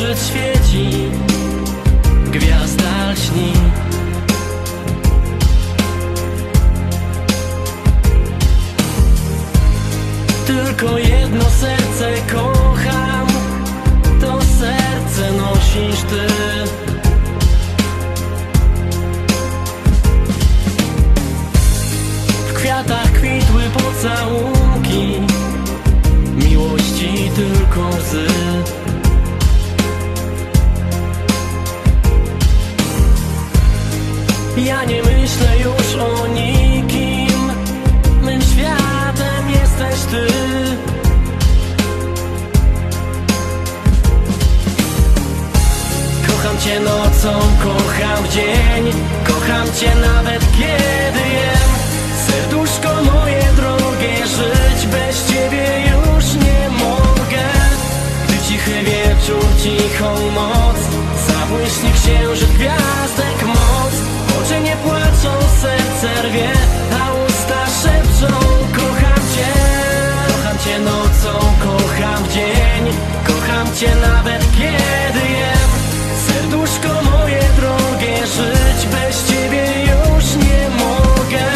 是切记。Ja nie myślę już o nikim. Mym światem jesteś ty. Kocham cię nocą, kocham dzień Kocham cię nawet kiedy jem. Serduszko moje drogie, żyć bez ciebie Cię nawet kiedy jem. Serduszko moje drogie, żyć bez ciebie już nie mogę.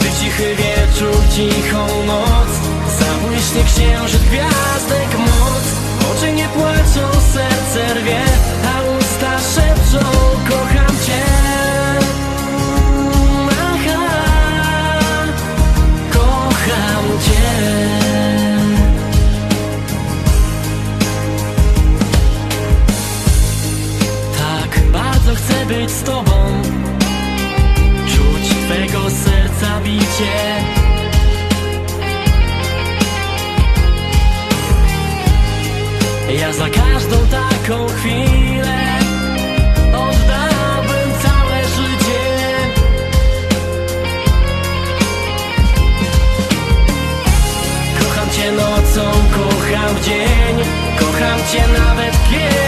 Gdy cichy wieczór, cichą noc. Zabłyśnie księżyc, gwiazdek moc. Oczy nie płaczą, serce być z tobą. Czuć twego serca bicie. Ja za każdą taką chwilę Oddałbym całe życie. Kocham cię nocą, kocham dzień Kocham cię nawet kiedy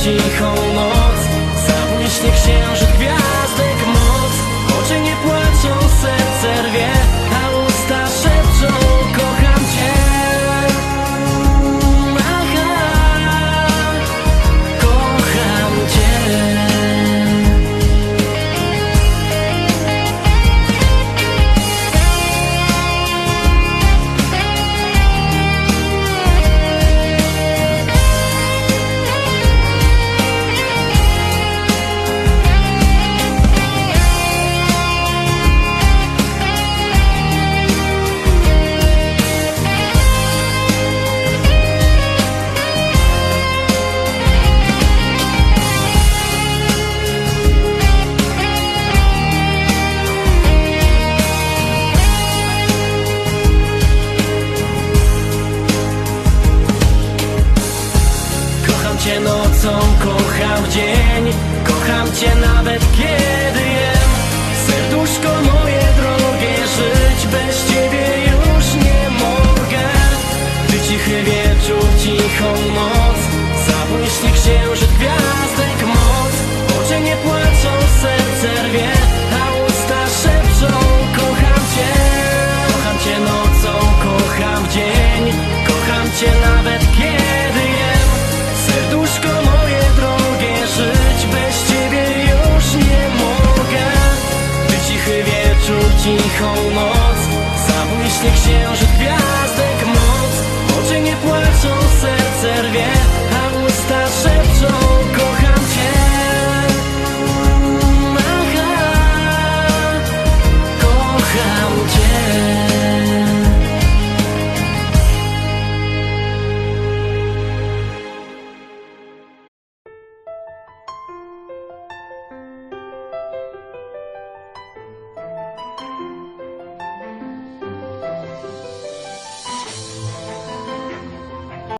wieczór, cichą cichy wieczór, cichą noc. Zabłyśnie księżyc, gwiazdek moc. Oczy nie płaczą, serce rwie A usta szepczą, kocham cię Kocham cię nocą, kocham dzień. Kocham cię nawet kiedy jem. Serduszko moje drogie, żyć bez ciebie już nie mogę. Cichy wieczór, cichą noc. Zabłyśnie księżyc